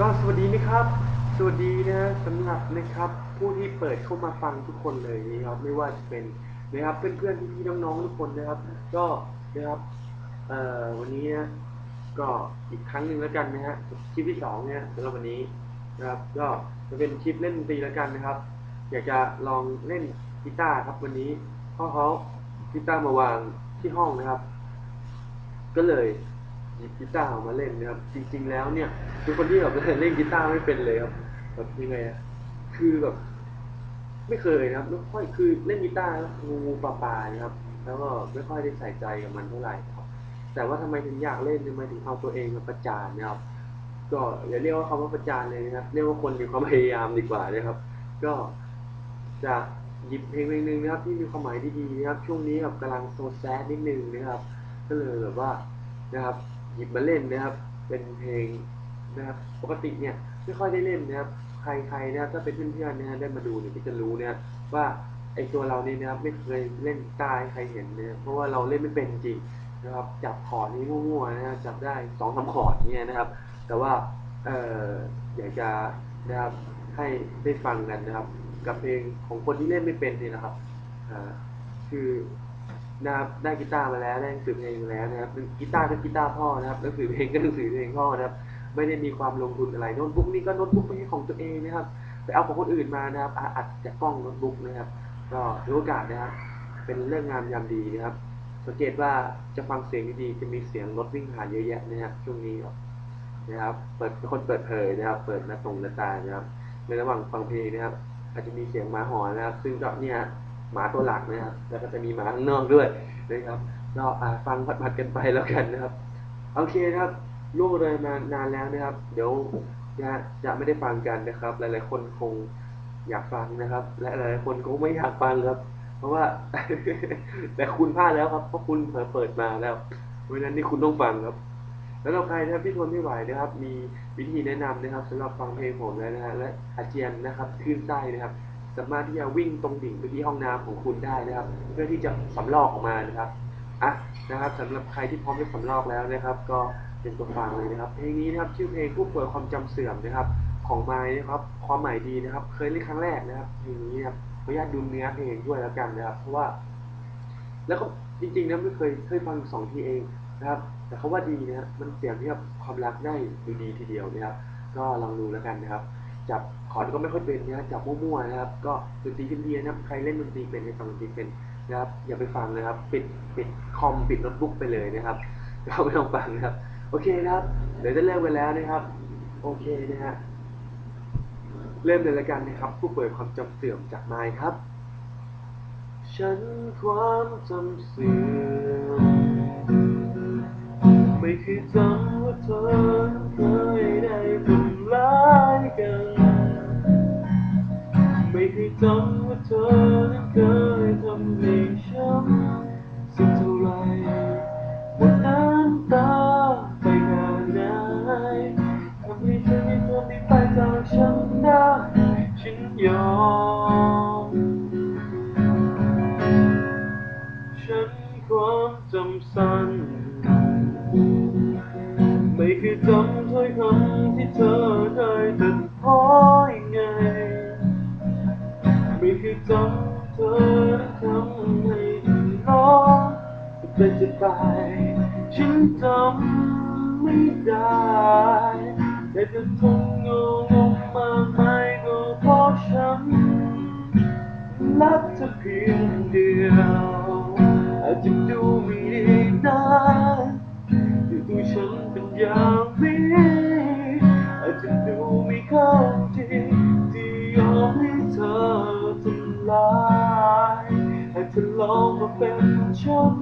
ก็สวัสดีนะครับ สวัสดีนะสำหรับนะครับ ผู้ที่เปิดเข้ามาฟังทุกคนเลยนะครับไม่ว่าจะเป็นนะครับเพื่อนๆพี่ๆน้องๆทุกคนนะครับ ก็นะครับเอ่อวันนี้นะก็อีกครั้งหนึ่งแล้วกันนะฮะคลิปที่สองเนี่ยสำหรับวันนี้นะครับ ก็จะเป็นคลิปเล่นดนตรีแล้วกันนะครับ อยากจะลองเล่นกีตาร์ครับวันนี้พ่อเขากีตาร์มาวางที่ห้องนะครับ ก็เลย หยิบกีตาร์ออกมาเล่นนะครับ จริง ๆ แล้วเนี่ยเป็นคนที่แบบเล่นกีตาร์ไม่เป็นเลยครับแบบยังไงอะคือแบบไม่เคยนะครับไม่ค่อยคือเล่นกีตาร์งูปลาปลานะครับ แล้วก็ไม่ค่อยได้ใส่ใจกับมันเท่าไหร่ครับ แต่ว่าทำไมถึงอยากเล่นทำไมถึงเอาตัวเองมาประจานนะครับ ก็อย่าเรียกว่าคำว่าประจานเลยนะครับเรียกว่าคนมีความพยายามดีกว่านะครับ ก็จะหยิบเพลงเพลงหนึ่งนะครับ ที่มีความหมายดีๆนะครับ ช่วงนี้แบบกำลังโซแซดนิดนึงนะครับ ก็เลยแบบว่านะครับ หยิบมาเล่นนะครับ เป็นเพลงนะครับปกติเนี่ยไม่ค่อยได้เล่นนะครับ ใครๆนะครับถ้าเป็นเพื่อนๆนะฮะได้มาดูเนี่ยก็จะรู้นะครับว่าไอตัวเราเนี่ยนะครับไม่เคยเล่นตาร์ให้ใครเห็นเนะครับเพราะว่าเราเล่นไม่เป็นจริงนะครับจับคอร์ดนี้มั่วๆนะฮะจับได้สองสามคอร์ดเนี่ยนะครับ แต่ว่าเอ่ออยากจะนะครับให้ได้ฟังกันนะครับ กับเพลงของคนที่เล่นไม่เป็นนี่นะครับอ่าคือ นะครับได้กีตาร์มาแล้วได้หนังสือเพลงมาแล้วนะครับกีตาร์ก็กีตาร์พ่อนะครับหนังสือเพลงก็หนังสือเพลงพ่อนะครับ ไม่ได้มีความลงทุนอะไรโน้ตบุ๊กนี่ก็โน้ตบุ๊กไม่ใช่ของตัวเองนะครับไปเอาของคนอื่นมานะครับอ,อัดจากกล้องโน้ตบุ๊กนะครับ ก็ถือโอกาสนะครับ เป็นเรื่องงามยามดีนะครับ สังเกตว่าจะฟังเสียงดีๆจะมีเสียงรถวิ่งผ่านเยอะแยะนะครับช่วงนี้นะครับ เปิดคนเปิดเผยนะครับ เปิดหน้าตรงหน้าตานะครับในระหว่างฟังเพลงนะครับ อาจจะมีเสียงหมาหอนนะครับ ซึ่งก็เนี่ย หมาตัวหลักนะครับ แล้วก็จะมีหมาข้างนอกด้วยนะครับก็อ่าฟังผัดๆกันไปแล้วกันนะครับ โอเคครับล่วงเลยมานานแล้วนะครับ เดี๋ยวจะจะไม่ได้ฟังกันนะครับ หลายๆคนคงอยากฟังนะครับ และหลายๆคนคงไม่อยากฟังครับ เพราะว่า แต่คุณพลาดแล้วครับเพราะคุณเผลอเปิดมาแล้วเพราะนั้นนี่คุณต้องฟังครับแล้วเราใครนะครับที่ทนไม่ไหวนะครับ มีวิธีแนะนำนะครับสำหรับฟังเพลงผมแล้วนะฮะและอาเจียนนะครับคลื่นไส้นะครับ สามารถที่จะวิ่งตรงดิ่งไปที่ห้องน้ำของคุณได้นะครับ เพื่อที่จะสำรอกออกมานะครับอะนะครับสำหรับใครที่พร้อมจะสำรอกแล้วนะครับ ก็เป็นตัวฟังเลยนะครับเพลงนี้นะครับชื่อเพลงผู้ป่วยความจำเสื่อมนะครับ ของไม้นะครับ ความหมายดีนะครับ เคยเล่นครั้งแรกนะครับเพลงนี้นะครับขออนุญาตดูเนื้อเพลงด้วยแล้วกันนะครับเพราะว่า แล้วก็จริงๆนะไม่เคยเคยฟังสองทีเองนะครับ แต่เขาว่าดีนะมันเสียงที่แบบความรักได้ดูดีทีเดียวนะครับ ก็ลองดูแล้วกันนะครับ จับคอร์ดก็ไม่ค่อยเป็นนะจับมั่วๆนะครับ ก็ดนตรีเพี้ยนะครับ ใครเล่นดนตรีเป็นใครฟังดนตรีเป็นนะครับ อย่าไปฟังนะครับ ปิดปิดคอมปิดโน้ตบุ๊กไปเลยนะครับเราไม่ต้องฟังนะครับ โอเคนะครับ เดี๋ยวจะเริ่มไปแล้วนะครับ โอเคนะฮะเริ่มเลยละกันนะครับ ผู้ป่วยความจำเสื่อมจากไมค์ครับ ฉันความจำเสื่อมไม่เคยจำว่าเธอเคยได้ กัน ไม่เคยจำว่าเธอนั้นเคยทำให้ช้ำสักเท่าไหรหมดน้ำตาไปนานไหนทำให้เธอไม่ทนที่ไปจากฉันได้ฉันยอม ฉันความจำสั้นไม่เคยจำถ้อยคำที่เธอได้ เป็นจะตายฉันจำไม่ได้แต่จะทนงงงมากมายก็เพราะฉันรักเธอเพียงเดียวอาจจะดูไม่ได้นะที่ตัวฉันเป็นอย่างนี้อาจจะดูไม่เข้าใจที่ยอมให้เธอทำลายให้เธอลองมาเป็นฉัน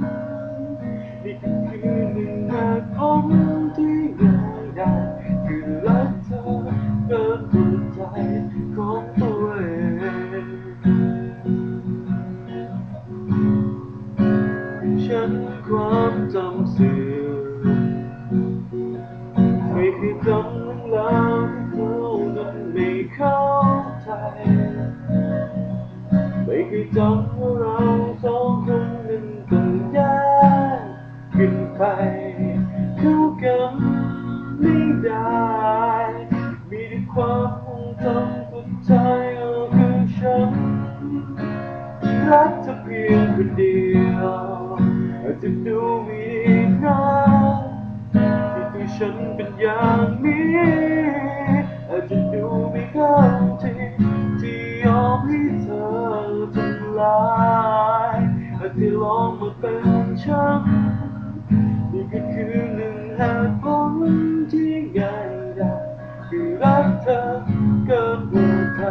เสื่อไม่เคยจำเรื่องราวที่เขานั้นไม่เข้าใจ ไม่เคยจำว่าเราสองคนนั้นต้องแยกกันไป ฉันเป็นอย่างนี้อาจจะดูไม่เข้าจริงที่ยอมให้เธอทำลายอาจจะลองมาเป็นฉันนี่ก็คือหนึ่งเหตุผลที่ง่ายได้คือรักเธอเกินกว่าใคร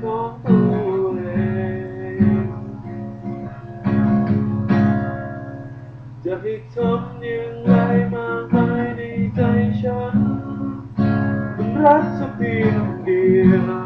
ของตัวเองจะให้ทำย่างไรมา ในใจฉันมันรักเพียงเดียว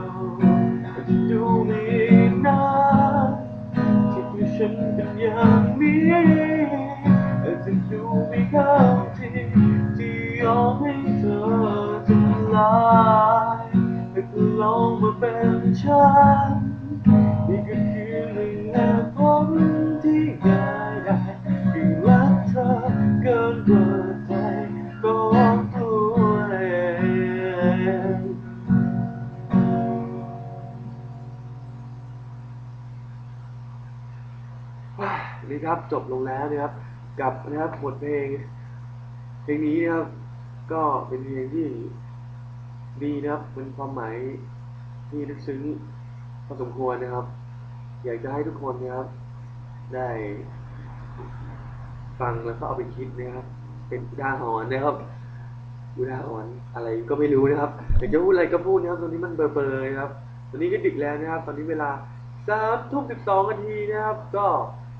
นี่ครับจบลงแล้วนะครับกับนะครับบทเพลง เพลงนี้นะครับก็เป็นเพลงที่ดีนะครับเป็นความหมายที่ลึกซึ้งพอสมควรนะครับ อยากจะให้ทุกคนนะครับได้ฟังแล้วก็เอาไปคิดนะครับ เป็นอุทาหรณ์นะครับอุทาหรณ์อะไรก็ไม่รู้นะครับอยากจะพูดอะไรก็พูดนะครับ ตอนนี้มันเบลอๆนะครับ ตอนนี้ก็ดึกแล้วนะครับ ตอนนี้เวลาสามทุ่มสิบสองนาทีนะครับ ก็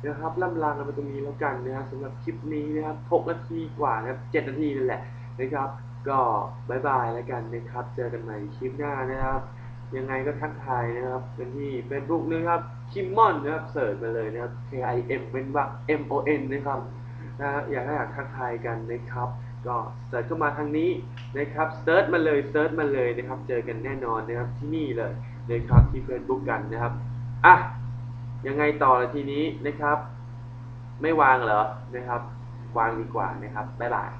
นะครับล่ำลากันไปตรงนี้แล้วกันนะครับสำหรับคลิปนี้นะครับหกนาทีกว่านะครับเจ็ดนาทีนั่นแหละนะครับ ก็บายบายแล้วกันนะครับ เจอกันใหม่คลิปหน้านะครับ ยังไงก็ทักทายนะครับเป็นที่ Facebook นะครับคิมมอนนะครับเสิร์ชมาเลยนะครับ K I M เป็นว่า M O N นะครับนะอยากให้อยากทักทายกันนะครับ ก็เสิร์ชเข้ามาทางนี้นะครับเซิร์ชมาเลยเซิร์ชมาเลยนะครับ เจอกันแน่นอนนะครับที่นี่เลยนะครับที่ Facebook กันนะครับอะ ยังไงต่อละทีนี้นะครับ ไม่วางเหรอนะครับ วางดีกว่านะครับบ๊ายบาย